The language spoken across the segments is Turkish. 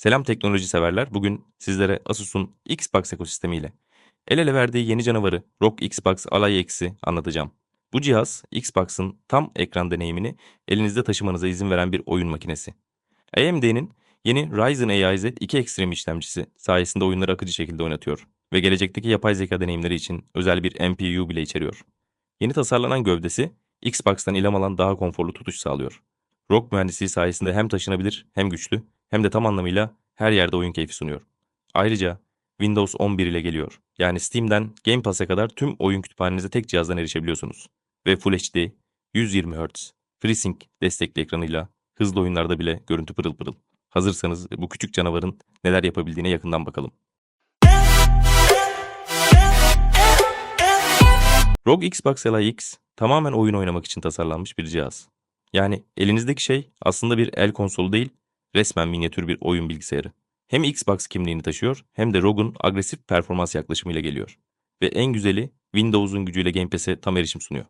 Selam teknoloji severler. Bugün sizlere Asus'un Xbox ekosistemiyle el ele verdiği yeni canavarı ROG Xbox Ally X'i anlatacağım. Bu cihaz Xbox'ın tam ekran deneyimini elinizde taşımanıza izin veren bir oyun makinesi. AMD'nin yeni Ryzen AI Z 2 Extreme işlemcisi sayesinde oyunları akıcı şekilde oynatıyor ve gelecekteki yapay zeka deneyimleri için özel bir MPU bile içeriyor. Yeni tasarlanan gövdesi Xbox'tan ilham alan daha konforlu tutuş sağlıyor. ROG mühendisliği sayesinde hem taşınabilir hem güçlü hem de tam anlamıyla her yerde oyun keyfi sunuyor. Ayrıca Windows 11 ile geliyor. Yani Steam'den Game Pass'e kadar tüm oyun kütüphanenize tek cihazdan erişebiliyorsunuz. Ve Full HD, 120 Hz, FreeSync destekli ekranıyla hızlı oyunlarda bile görüntü pırıl pırıl. Hazırsanız bu küçük canavarın neler yapabildiğine yakından bakalım. ROG Xbox Ally X tamamen oyun oynamak için tasarlanmış bir cihaz. Yani elinizdeki şey aslında bir el konsolu değil, resmen minyatür bir oyun bilgisayarı. Hem Xbox kimliğini taşıyor hem de ROG'un agresif performans yaklaşımıyla geliyor. Ve en güzeli Windows'un gücüyle Game Pass'e tam erişim sunuyor.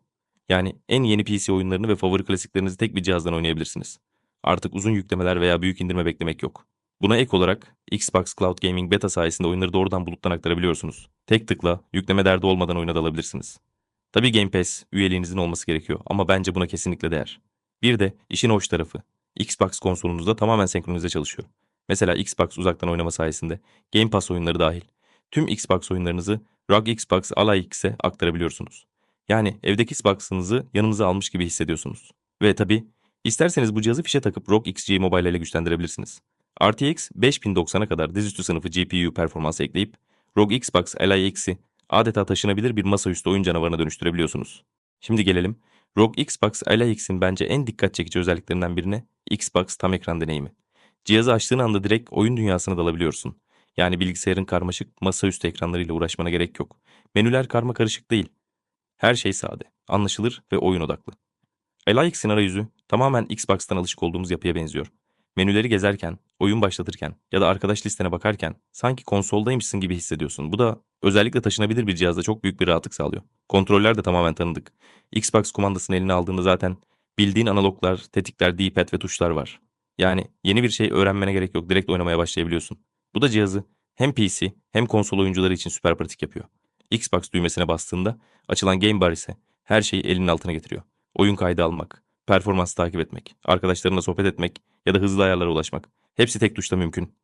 Yani en yeni PC oyunlarını ve favori klasiklerinizi tek bir cihazdan oynayabilirsiniz. Artık uzun yüklemeler veya büyük indirme beklemek yok. Buna ek olarak Xbox Cloud Gaming Beta sayesinde oyunları doğrudan buluttan aktarabiliyorsunuz. Tek tıkla yükleme derdi olmadan oyuna dalabilirsiniz. Tabii Game Pass üyeliğinizin olması gerekiyor ama bence buna kesinlikle değer. Bir de işin hoş tarafı. Xbox konsolunuzda tamamen senkronize çalışıyor. Mesela Xbox uzaktan oynama sayesinde Game Pass oyunları dahil tüm Xbox oyunlarınızı ROG Xbox Ally X'e aktarabiliyorsunuz. Yani evdeki Xbox'ınızı yanınıza almış gibi hissediyorsunuz. Ve tabii isterseniz bu cihazı fişe takıp ROG XG Mobile ile güçlendirebilirsiniz. RTX 5090'a kadar dizüstü sınıfı GPU performansı ekleyip ROG Xbox Ally X'i adeta taşınabilir bir masaüstü oyun canavarına dönüştürebiliyorsunuz. Şimdi gelelim ROG Xbox X'in bence en dikkat çekici özelliklerinden birine Xbox tam ekran deneyimi. Cihazı açtığın anda direkt oyun dünyasına dalabiliyorsun. Yani bilgisayarın karmaşık masaüstü ekranlarıyla uğraşmana gerek yok. Menüler karma karışık değil. Her şey sade, anlaşılır ve oyun odaklı. Ally X'in arayüzü tamamen Xbox'tan alışık olduğumuz yapıya benziyor. Menüleri gezerken, oyun başlatırken ya da arkadaş listene bakarken sanki konsoldaymışsın gibi hissediyorsun. Bu da özellikle taşınabilir bir cihazda çok büyük bir rahatlık sağlıyor. Kontroller de tamamen tanıdık. Xbox kumandasını eline aldığında zaten bildiğin analoglar, tetikler, D-pad ve tuşlar var. Yani yeni bir şey öğrenmene gerek yok. Direkt oynamaya başlayabiliyorsun. Bu da cihazı hem PC hem konsol oyuncuları için süper pratik yapıyor. Xbox düğmesine bastığında açılan Game Bar ise her şeyi elinin altına getiriyor. Oyun kaydı almak, performans takip etmek, arkadaşlarınla sohbet etmek ya da hızlı ayarlara ulaşmak. Hepsi tek tuşla mümkün.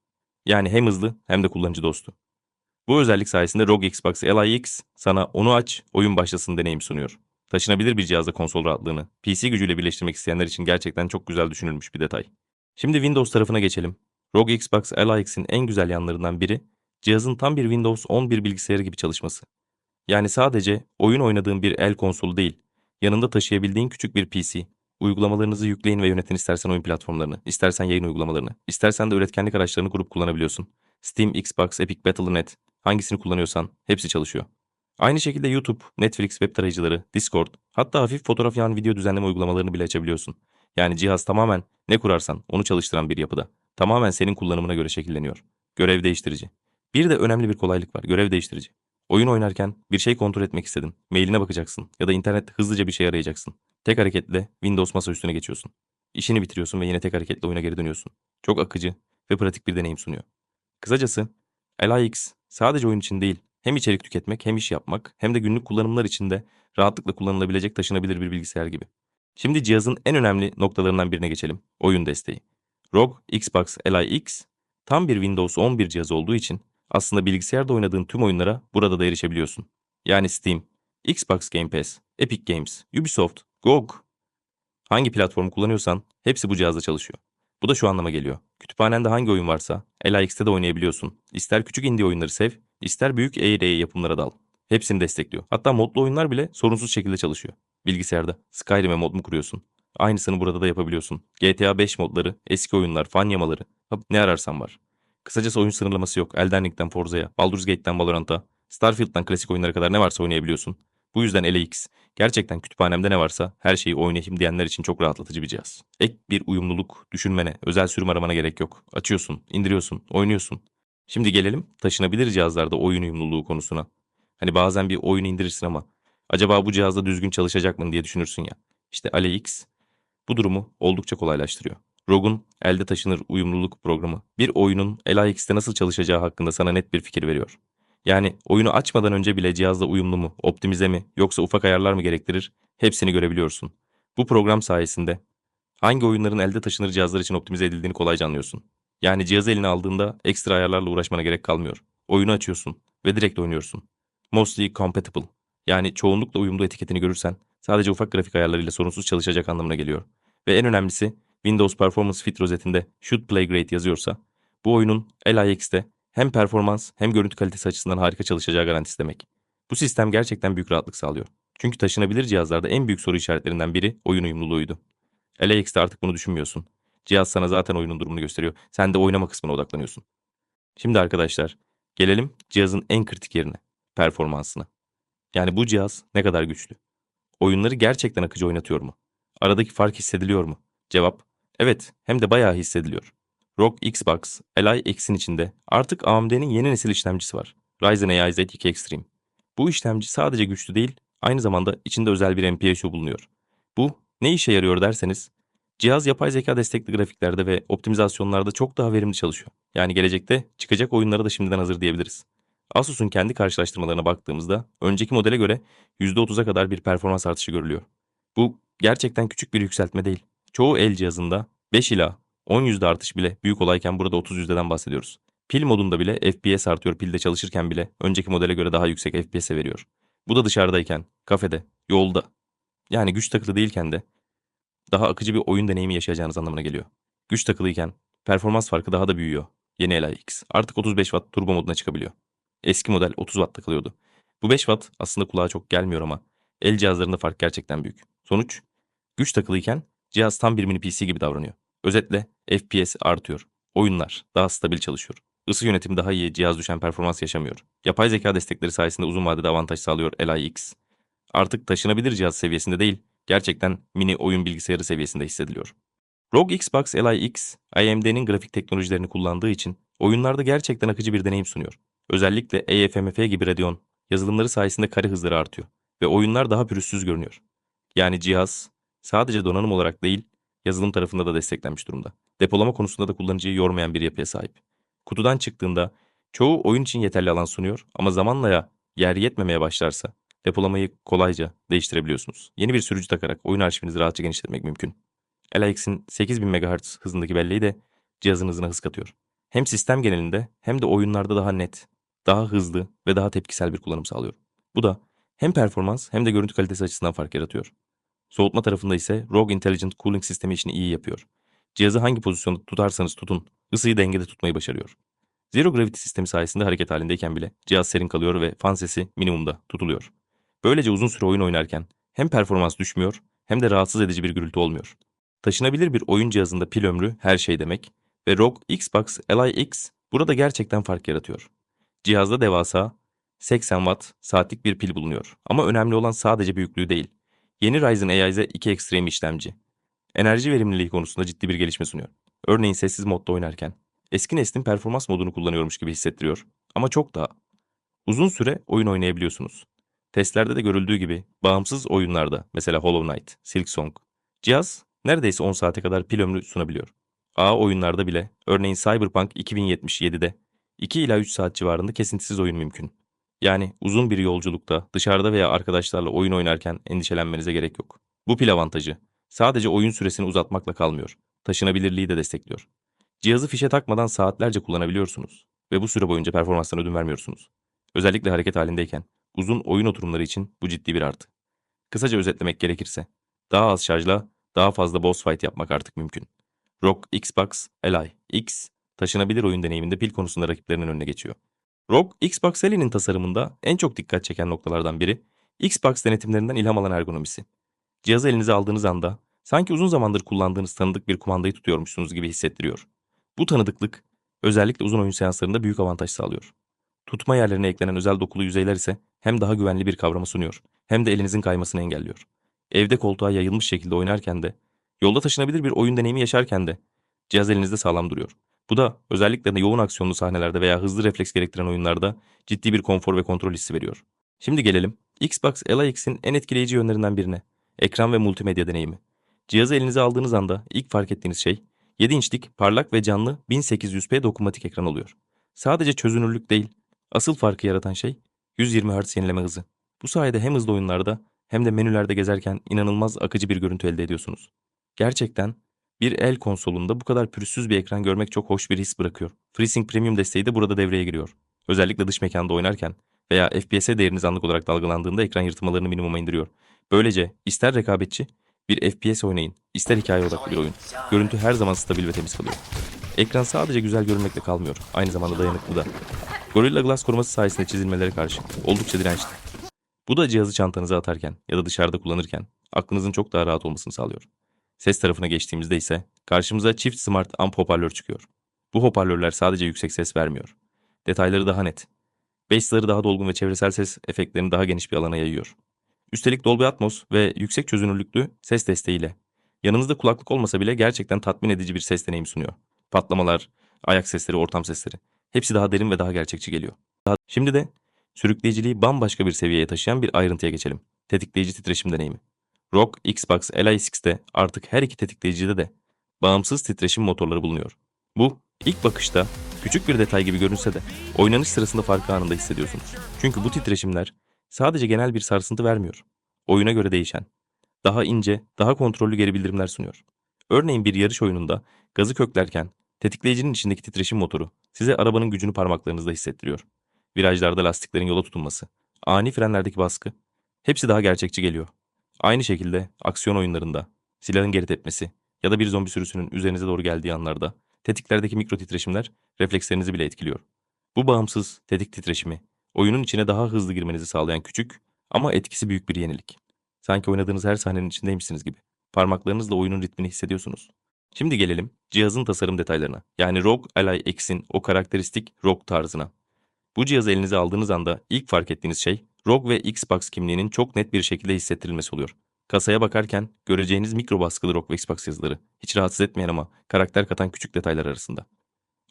Yani hem hızlı hem de kullanıcı dostu. Bu özellik sayesinde ROG Xbox Ally X sana onu aç, oyun başlasın deneyim sunuyor. Taşınabilir bir cihazda konsol rahatlığını, PC gücüyle birleştirmek isteyenler için gerçekten çok güzel düşünülmüş bir detay. Şimdi Windows tarafına geçelim. ROG Xbox Ally X'in en güzel yanlarından biri, cihazın tam bir Windows 11 bilgisayarı gibi çalışması. Yani sadece oyun oynadığın bir el konsolu değil, yanında taşıyabildiğin küçük bir PC. Uygulamalarınızı yükleyin ve yönetin istersen oyun platformlarını, istersen yayın uygulamalarını, istersen de üretkenlik araçlarını kurup kullanabiliyorsun. Steam, Xbox, Epic Battle.net, hangisini kullanıyorsan hepsi çalışıyor. Aynı şekilde YouTube, Netflix web tarayıcıları, Discord, hatta hafif fotoğraf yan video düzenleme uygulamalarını bile açabiliyorsun. Yani cihaz tamamen ne kurarsan onu çalıştıran bir yapıda. Tamamen senin kullanımına göre şekilleniyor. Görev değiştirici. Bir de önemli bir kolaylık var. Görev değiştirici. Oyun oynarken bir şey kontrol etmek istedin. Mailine bakacaksın ya da internette hızlıca bir şey arayacaksın. Tek hareketle Windows masa üstüne geçiyorsun. İşini bitiriyorsun ve yine tek hareketle oyuna geri dönüyorsun. Çok akıcı ve pratik bir deneyim sunuyor. Kısacası LIX sadece oyun için değil, hem içerik tüketmek hem iş yapmak hem de günlük kullanımlar için de rahatlıkla kullanılabilecek taşınabilir bir bilgisayar gibi. Şimdi cihazın en önemli noktalarından birine geçelim. Oyun desteği. ROG Xbox Ally X tam bir Windows 11 cihazı olduğu için aslında bilgisayarda oynadığın tüm oyunlara burada da erişebiliyorsun. Yani Steam, Xbox Game Pass, Epic Games, Ubisoft, GOG. Hangi platformu kullanıyorsan hepsi bu cihazda çalışıyor. Bu da şu anlama geliyor. Kütüphanende hangi oyun varsa LIX'te de oynayabiliyorsun. İster küçük indie oyunları sev, ister büyük EA yapımlara dal. Hepsini destekliyor. Hatta modlu oyunlar bile sorunsuz şekilde çalışıyor. Bilgisayarda Skyrim'e mod mu kuruyorsun? Aynısını burada da yapabiliyorsun. GTA 5 modları, eski oyunlar, fan yamaları. Ne ararsan var. Kısacası oyun sınırlaması yok. Elden Ring'den Forza'ya, Baldur's Gate'den Valorant'a, Starfield'dan klasik oyunlara kadar ne varsa oynayabiliyorsun. Bu yüzden LX gerçekten kütüphanemde ne varsa her şeyi oynayayım diyenler için çok rahatlatıcı bir cihaz. Ek bir uyumluluk düşünmene, özel sürüm aramana gerek yok. Açıyorsun, indiriyorsun, oynuyorsun. Şimdi gelelim taşınabilir cihazlarda oyun uyumluluğu konusuna. Hani bazen bir oyun indirirsin ama acaba bu cihazda düzgün çalışacak mı diye düşünürsün ya. İşte AliX bu durumu oldukça kolaylaştırıyor. ROG'un elde taşınır uyumluluk programı bir oyunun LIX'te nasıl çalışacağı hakkında sana net bir fikir veriyor. Yani oyunu açmadan önce bile cihazla uyumlu mu, optimize mi yoksa ufak ayarlar mı gerektirir hepsini görebiliyorsun. Bu program sayesinde hangi oyunların elde taşınır cihazlar için optimize edildiğini kolayca anlıyorsun. Yani cihazı eline aldığında ekstra ayarlarla uğraşmana gerek kalmıyor. Oyunu açıyorsun ve direkt oynuyorsun. Mostly compatible yani çoğunlukla uyumlu etiketini görürsen sadece ufak grafik ayarlarıyla sorunsuz çalışacak anlamına geliyor. Ve en önemlisi Windows Performance Fit rozetinde Should Play Great yazıyorsa bu oyunun LIX'te hem performans hem görüntü kalitesi açısından harika çalışacağı garantisi demek. Bu sistem gerçekten büyük rahatlık sağlıyor. Çünkü taşınabilir cihazlarda en büyük soru işaretlerinden biri oyun uyumluluğuydu. LIX'te artık bunu düşünmüyorsun. Cihaz sana zaten oyunun durumunu gösteriyor. Sen de oynama kısmına odaklanıyorsun. Şimdi arkadaşlar gelelim cihazın en kritik yerine. Performansına. Yani bu cihaz ne kadar güçlü? Oyunları gerçekten akıcı oynatıyor mu? Aradaki fark hissediliyor mu? Cevap evet hem de bayağı hissediliyor. ROG Xbox Li X'in içinde artık AMD'nin yeni nesil işlemcisi var. Ryzen AI Z2 Extreme. Bu işlemci sadece güçlü değil, aynı zamanda içinde özel bir MPSU bulunuyor. Bu ne işe yarıyor derseniz, cihaz yapay zeka destekli grafiklerde ve optimizasyonlarda çok daha verimli çalışıyor. Yani gelecekte çıkacak oyunlara da şimdiden hazır diyebiliriz. Asus'un kendi karşılaştırmalarına baktığımızda önceki modele göre %30'a kadar bir performans artışı görülüyor. Bu gerçekten küçük bir yükseltme değil. Çoğu el cihazında 5 ila 10 yüzde artış bile büyük olayken burada 30 yüzdeden bahsediyoruz. Pil modunda bile FPS artıyor pilde çalışırken bile önceki modele göre daha yüksek FPS'e veriyor. Bu da dışarıdayken, kafede, yolda yani güç takılı değilken de daha akıcı bir oyun deneyimi yaşayacağınız anlamına geliyor. Güç takılıyken performans farkı daha da büyüyor. Yeni LIX artık 35 Watt turbo moduna çıkabiliyor. Eski model 30 Watt takılıyordu. Bu 5 Watt aslında kulağa çok gelmiyor ama el cihazlarında fark gerçekten büyük. Sonuç güç takılıyken cihaz tam bir mini PC gibi davranıyor. Özetle FPS artıyor. Oyunlar daha stabil çalışıyor. Isı yönetimi daha iyi, cihaz düşen performans yaşamıyor. Yapay zeka destekleri sayesinde uzun vadede avantaj sağlıyor LIX. Artık taşınabilir cihaz seviyesinde değil, gerçekten mini oyun bilgisayarı seviyesinde hissediliyor. ROG Xbox LIX, AMD'nin grafik teknolojilerini kullandığı için oyunlarda gerçekten akıcı bir deneyim sunuyor. Özellikle eFMF gibi Radeon yazılımları sayesinde kare hızları artıyor ve oyunlar daha pürüzsüz görünüyor. Yani cihaz sadece donanım olarak değil, yazılım tarafında da desteklenmiş durumda. Depolama konusunda da kullanıcıyı yormayan bir yapıya sahip. Kutudan çıktığında çoğu oyun için yeterli alan sunuyor ama zamanla ya yer yetmemeye başlarsa depolamayı kolayca değiştirebiliyorsunuz. Yeni bir sürücü takarak oyun arşivinizi rahatça genişletmek mümkün. LX'in 8000 MHz hızındaki belleği de cihazın hızına hız katıyor. Hem sistem genelinde hem de oyunlarda daha net, daha hızlı ve daha tepkisel bir kullanım sağlıyor. Bu da hem performans hem de görüntü kalitesi açısından fark yaratıyor. Soğutma tarafında ise ROG Intelligent Cooling sistemi işini iyi yapıyor. Cihazı hangi pozisyonda tutarsanız tutun, ısıyı dengede tutmayı başarıyor. Zero Gravity sistemi sayesinde hareket halindeyken bile cihaz serin kalıyor ve fan sesi minimumda tutuluyor. Böylece uzun süre oyun oynarken hem performans düşmüyor hem de rahatsız edici bir gürültü olmuyor. Taşınabilir bir oyun cihazında pil ömrü her şey demek ve ROG Xbox LIX burada gerçekten fark yaratıyor. Cihazda devasa 80 watt saatlik bir pil bulunuyor ama önemli olan sadece büyüklüğü değil. Yeni Ryzen AI Z2 Extreme işlemci. Enerji verimliliği konusunda ciddi bir gelişme sunuyor. Örneğin sessiz modda oynarken. Eski neslin performans modunu kullanıyormuş gibi hissettiriyor. Ama çok daha. Uzun süre oyun oynayabiliyorsunuz. Testlerde de görüldüğü gibi bağımsız oyunlarda mesela Hollow Knight, Silksong. Cihaz neredeyse 10 saate kadar pil ömrü sunabiliyor. A oyunlarda bile örneğin Cyberpunk 2077'de 2 ila 3 saat civarında kesintisiz oyun mümkün. Yani uzun bir yolculukta dışarıda veya arkadaşlarla oyun oynarken endişelenmenize gerek yok. Bu pil avantajı sadece oyun süresini uzatmakla kalmıyor. Taşınabilirliği de destekliyor. Cihazı fişe takmadan saatlerce kullanabiliyorsunuz ve bu süre boyunca performanstan ödün vermiyorsunuz. Özellikle hareket halindeyken uzun oyun oturumları için bu ciddi bir artı. Kısaca özetlemek gerekirse daha az şarjla daha fazla boss fight yapmak artık mümkün. ROG Xbox Li X taşınabilir oyun deneyiminde pil konusunda rakiplerinin önüne geçiyor. ROG Xbox Li'nin tasarımında en çok dikkat çeken noktalardan biri Xbox denetimlerinden ilham alan ergonomisi. Cihazı elinize aldığınız anda sanki uzun zamandır kullandığınız tanıdık bir kumandayı tutuyormuşsunuz gibi hissettiriyor. Bu tanıdıklık özellikle uzun oyun seanslarında büyük avantaj sağlıyor. Tutma yerlerine eklenen özel dokulu yüzeyler ise hem daha güvenli bir kavramı sunuyor hem de elinizin kaymasını engelliyor. Evde koltuğa yayılmış şekilde oynarken de, yolda taşınabilir bir oyun deneyimi yaşarken de cihaz elinizde sağlam duruyor. Bu da özellikle yoğun aksiyonlu sahnelerde veya hızlı refleks gerektiren oyunlarda ciddi bir konfor ve kontrol hissi veriyor. Şimdi gelelim Xbox LIX'in en etkileyici yönlerinden birine. Ekran ve multimedya deneyimi. Cihazı elinize aldığınız anda ilk fark ettiğiniz şey 7 inçlik parlak ve canlı 1800p dokunmatik ekran oluyor. Sadece çözünürlük değil, asıl farkı yaratan şey 120 Hz yenileme hızı. Bu sayede hem hızlı oyunlarda hem de menülerde gezerken inanılmaz akıcı bir görüntü elde ediyorsunuz. Gerçekten bir el konsolunda bu kadar pürüzsüz bir ekran görmek çok hoş bir his bırakıyor. FreeSync Premium desteği de burada devreye giriyor. Özellikle dış mekanda oynarken veya FPS değeriniz anlık olarak dalgalandığında ekran yırtmalarını minimuma indiriyor. Böylece ister rekabetçi bir FPS oynayın, ister hikaye odaklı bir oyun. Görüntü her zaman stabil ve temiz kalıyor. Ekran sadece güzel görünmekle kalmıyor, aynı zamanda dayanıklı da. Gorilla Glass koruması sayesinde çizilmelere karşı oldukça dirençli. Bu da cihazı çantanıza atarken ya da dışarıda kullanırken aklınızın çok daha rahat olmasını sağlıyor. Ses tarafına geçtiğimizde ise karşımıza çift smart amp hoparlör çıkıyor. Bu hoparlörler sadece yüksek ses vermiyor. Detayları daha net. Bass'ları daha dolgun ve çevresel ses efektlerini daha geniş bir alana yayıyor. Üstelik Dolby Atmos ve yüksek çözünürlüklü ses desteğiyle yanınızda kulaklık olmasa bile gerçekten tatmin edici bir ses deneyimi sunuyor. Patlamalar, ayak sesleri, ortam sesleri hepsi daha derin ve daha gerçekçi geliyor. Şimdi de sürükleyiciliği bambaşka bir seviyeye taşıyan bir ayrıntıya geçelim. Tetikleyici titreşim deneyimi. ROG Xbox LISX'te artık her iki tetikleyicide de bağımsız titreşim motorları bulunuyor. Bu ilk bakışta küçük bir detay gibi görünse de oynanış sırasında farkı anında hissediyorsunuz. Çünkü bu titreşimler sadece genel bir sarsıntı vermiyor. Oyuna göre değişen, daha ince, daha kontrollü geri bildirimler sunuyor. Örneğin bir yarış oyununda gazı köklerken tetikleyicinin içindeki titreşim motoru size arabanın gücünü parmaklarınızda hissettiriyor. Virajlarda lastiklerin yola tutunması, ani frenlerdeki baskı hepsi daha gerçekçi geliyor. Aynı şekilde aksiyon oyunlarında silahın geri tepmesi ya da bir zombi sürüsünün üzerinize doğru geldiği anlarda tetiklerdeki mikro titreşimler reflekslerinizi bile etkiliyor. Bu bağımsız tetik titreşimi oyunun içine daha hızlı girmenizi sağlayan küçük ama etkisi büyük bir yenilik. Sanki oynadığınız her sahnenin içindeymişsiniz gibi. Parmaklarınızla oyunun ritmini hissediyorsunuz. Şimdi gelelim cihazın tasarım detaylarına. Yani ROG Ally X'in o karakteristik ROG tarzına. Bu cihazı elinize aldığınız anda ilk fark ettiğiniz şey ROG ve Xbox kimliğinin çok net bir şekilde hissettirilmesi oluyor. Kasaya bakarken göreceğiniz mikro baskılı ROG ve Xbox yazıları hiç rahatsız etmeyen ama karakter katan küçük detaylar arasında.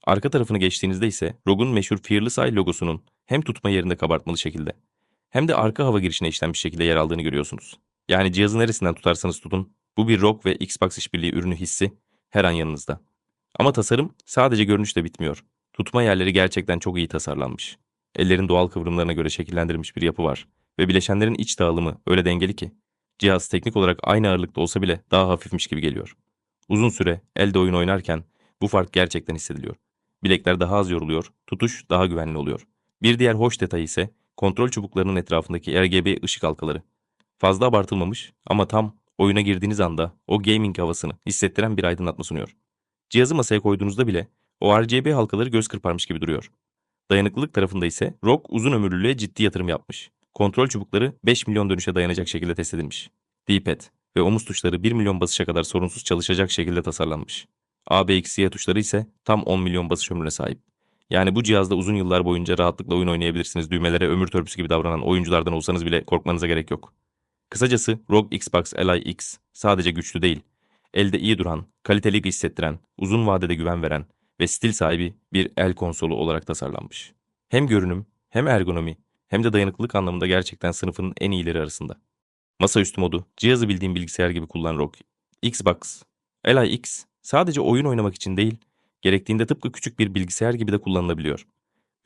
Arka tarafını geçtiğinizde ise ROG'un meşhur Fearless Eye logosunun hem tutma yerinde kabartmalı şekilde hem de arka hava girişine işlenmiş şekilde yer aldığını görüyorsunuz. Yani cihazı neresinden tutarsanız tutun bu bir ROG ve Xbox işbirliği ürünü hissi her an yanınızda. Ama tasarım sadece görünüşle bitmiyor. Tutma yerleri gerçekten çok iyi tasarlanmış. Ellerin doğal kıvrımlarına göre şekillendirilmiş bir yapı var ve bileşenlerin iç dağılımı öyle dengeli ki cihaz teknik olarak aynı ağırlıkta olsa bile daha hafifmiş gibi geliyor. Uzun süre elde oyun oynarken bu fark gerçekten hissediliyor. Bilekler daha az yoruluyor, tutuş daha güvenli oluyor. Bir diğer hoş detay ise kontrol çubuklarının etrafındaki RGB ışık halkaları. Fazla abartılmamış ama tam oyuna girdiğiniz anda o gaming havasını hissettiren bir aydınlatma sunuyor. Cihazı masaya koyduğunuzda bile o RGB halkaları göz kırparmış gibi duruyor. Dayanıklılık tarafında ise ROG uzun ömürlülüğe ciddi yatırım yapmış. Kontrol çubukları 5 milyon dönüşe dayanacak şekilde test edilmiş. D-pad ve omuz tuşları 1 milyon basışa kadar sorunsuz çalışacak şekilde tasarlanmış. A, B, X, Y tuşları ise tam 10 milyon basış ömrüne sahip. Yani bu cihazda uzun yıllar boyunca rahatlıkla oyun oynayabilirsiniz. Düğmelere ömür törpüsü gibi davranan oyunculardan olsanız bile korkmanıza gerek yok. Kısacası ROG Xbox Ally X sadece güçlü değil, elde iyi duran, kaliteli hissettiren, uzun vadede güven veren ve stil sahibi bir el konsolu olarak tasarlanmış. Hem görünüm, hem ergonomi, hem de dayanıklılık anlamında gerçekten sınıfının en iyileri arasında. Masaüstü modu, cihazı bildiğim bilgisayar gibi kullan ROG. Xbox, Ally X sadece oyun oynamak için değil, gerektiğinde tıpkı küçük bir bilgisayar gibi de kullanılabiliyor.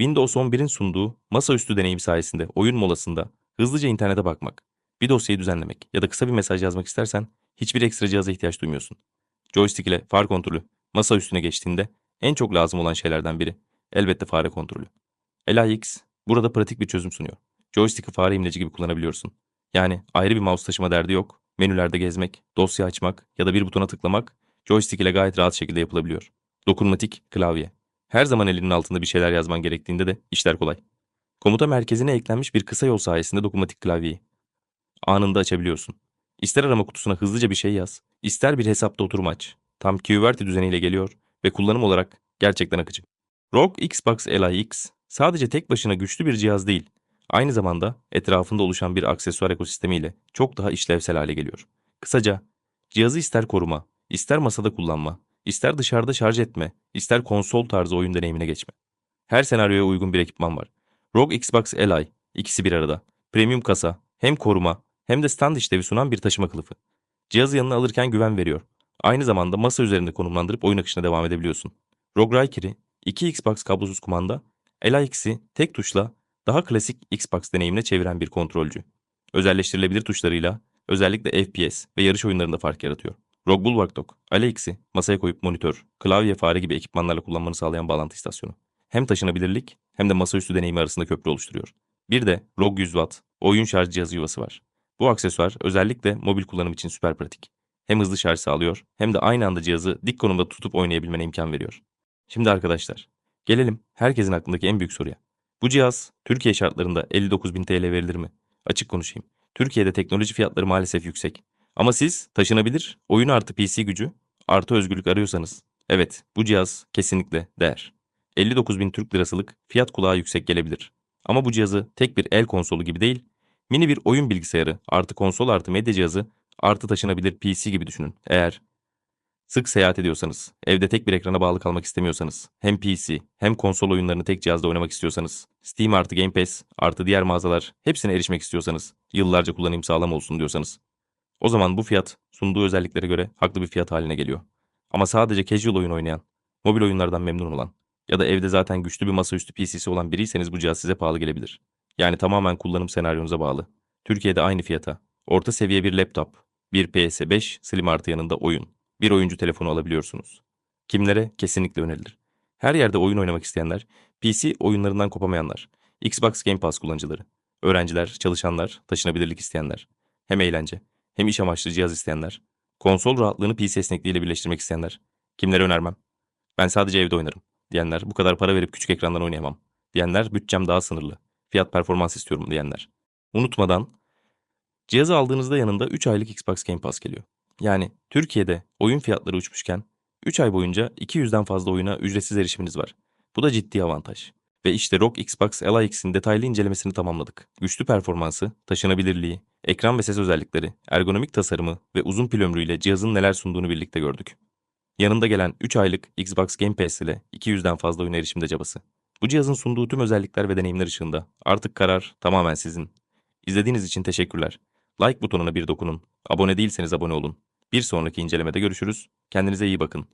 Windows 11'in sunduğu masaüstü deneyim sayesinde oyun molasında hızlıca internete bakmak, bir dosyayı düzenlemek ya da kısa bir mesaj yazmak istersen hiçbir ekstra cihaza ihtiyaç duymuyorsun. Joystick ile far kontrolü masa üstüne geçtiğinde en çok lazım olan şeylerden biri elbette fare kontrolü. LIX burada pratik bir çözüm sunuyor. Joystick'i fare imleci gibi kullanabiliyorsun. Yani ayrı bir mouse taşıma derdi yok. Menülerde gezmek, dosya açmak ya da bir butona tıklamak joystick ile gayet rahat şekilde yapılabiliyor. Dokunmatik klavye. Her zaman elinin altında bir şeyler yazman gerektiğinde de işler kolay. Komuta merkezine eklenmiş bir kısa yol sayesinde dokunmatik klavyeyi anında açabiliyorsun. İster arama kutusuna hızlıca bir şey yaz, ister bir hesapta oturum aç. Tam QWERTY düzeniyle geliyor ve kullanım olarak gerçekten akıcı. ROG Xbox Ally X sadece tek başına güçlü bir cihaz değil, aynı zamanda etrafında oluşan bir aksesuar ekosistemiyle çok daha işlevsel hale geliyor. Kısaca, cihazı ister koruma, ister masada kullanma, ister dışarıda şarj etme, ister konsol tarzı oyun deneyimine geçme. Her senaryoya uygun bir ekipman var. ROG Xbox Ally, ikisi bir arada. Premium kasa, hem koruma hem de stand işlevi sunan bir taşıma kılıfı. Cihazı yanına alırken güven veriyor. Aynı zamanda masa üzerinde konumlandırıp oyun akışına devam edebiliyorsun. ROG Raiker'i 2 Xbox kablosuz kumanda, LAX'i tek tuşla daha klasik Xbox deneyimine çeviren bir kontrolcü. Özelleştirilebilir tuşlarıyla özellikle FPS ve yarış oyunlarında fark yaratıyor. ROG Bulwark Dock, LAX'i masaya koyup monitör, klavye, fare gibi ekipmanlarla kullanmanı sağlayan bağlantı istasyonu. Hem taşınabilirlik hem de masaüstü deneyimi arasında köprü oluşturuyor. Bir de ROG 100 Watt oyun şarj cihazı yuvası var. Bu aksesuar özellikle mobil kullanım için süper pratik. Hem hızlı şarj sağlıyor hem de aynı anda cihazı dik konumda tutup oynayabilmene imkan veriyor. Şimdi arkadaşlar, gelelim herkesin aklındaki en büyük soruya. Bu cihaz Türkiye şartlarında 59.000 TL verilir mi? Açık konuşayım. Türkiye'de teknoloji fiyatları maalesef yüksek. Ama siz taşınabilir, oyun artı PC gücü, artı özgürlük arıyorsanız, evet bu cihaz kesinlikle değer. 59.000 Türk lirasılık fiyat kulağa yüksek gelebilir. Ama bu cihazı tek bir el konsolu gibi değil, mini bir oyun bilgisayarı artı konsol artı medya cihazı artı taşınabilir PC gibi düşünün. Eğer sık seyahat ediyorsanız, evde tek bir ekrana bağlı kalmak istemiyorsanız, hem PC hem konsol oyunlarını tek cihazda oynamak istiyorsanız, Steam artı Game Pass artı diğer mağazalar hepsine erişmek istiyorsanız, yıllarca kullanım sağlam olsun diyorsanız, o zaman bu fiyat sunduğu özelliklere göre haklı bir fiyat haline geliyor. Ama sadece casual oyun oynayan, mobil oyunlardan memnun olan ya da evde zaten güçlü bir masaüstü PC'si olan biriyseniz bu cihaz size pahalı gelebilir. Yani tamamen kullanım senaryonuza bağlı. Türkiye'de aynı fiyata, orta seviye bir laptop, bir PS5 Slim artı yanında oyun, bir oyuncu telefonu alabiliyorsunuz. Kimlere? Kesinlikle önerilir. Her yerde oyun oynamak isteyenler, PC oyunlarından kopamayanlar, Xbox Game Pass kullanıcıları, öğrenciler, çalışanlar, taşınabilirlik isteyenler, hem eğlence, hem iş amaçlı cihaz isteyenler, konsol rahatlığını PC esnekliğiyle birleştirmek isteyenler. Kimlere önermem? Ben sadece evde oynarım diyenler, bu kadar para verip küçük ekrandan oynayamam diyenler, bütçem daha sınırlı, fiyat performans istiyorum diyenler. Unutmadan, cihazı aldığınızda yanında 3 aylık Xbox Game Pass geliyor. Yani Türkiye'de oyun fiyatları uçmuşken 3 ay boyunca 200'den fazla oyuna ücretsiz erişiminiz var. Bu da ciddi avantaj. Ve işte ROG Xbox LIX'in detaylı incelemesini tamamladık. Güçlü performansı, taşınabilirliği, ekran ve ses özellikleri, ergonomik tasarımı ve uzun pil ömrüyle cihazın neler sunduğunu birlikte gördük. Yanında gelen 3 aylık Xbox Game Pass ile 200'den fazla oyun erişimde cabası. Bu cihazın sunduğu tüm özellikler ve deneyimler ışığında artık karar tamamen sizin. İzlediğiniz için teşekkürler. Like butonuna bir dokunun. Abone değilseniz abone olun. Bir sonraki incelemede görüşürüz. Kendinize iyi bakın.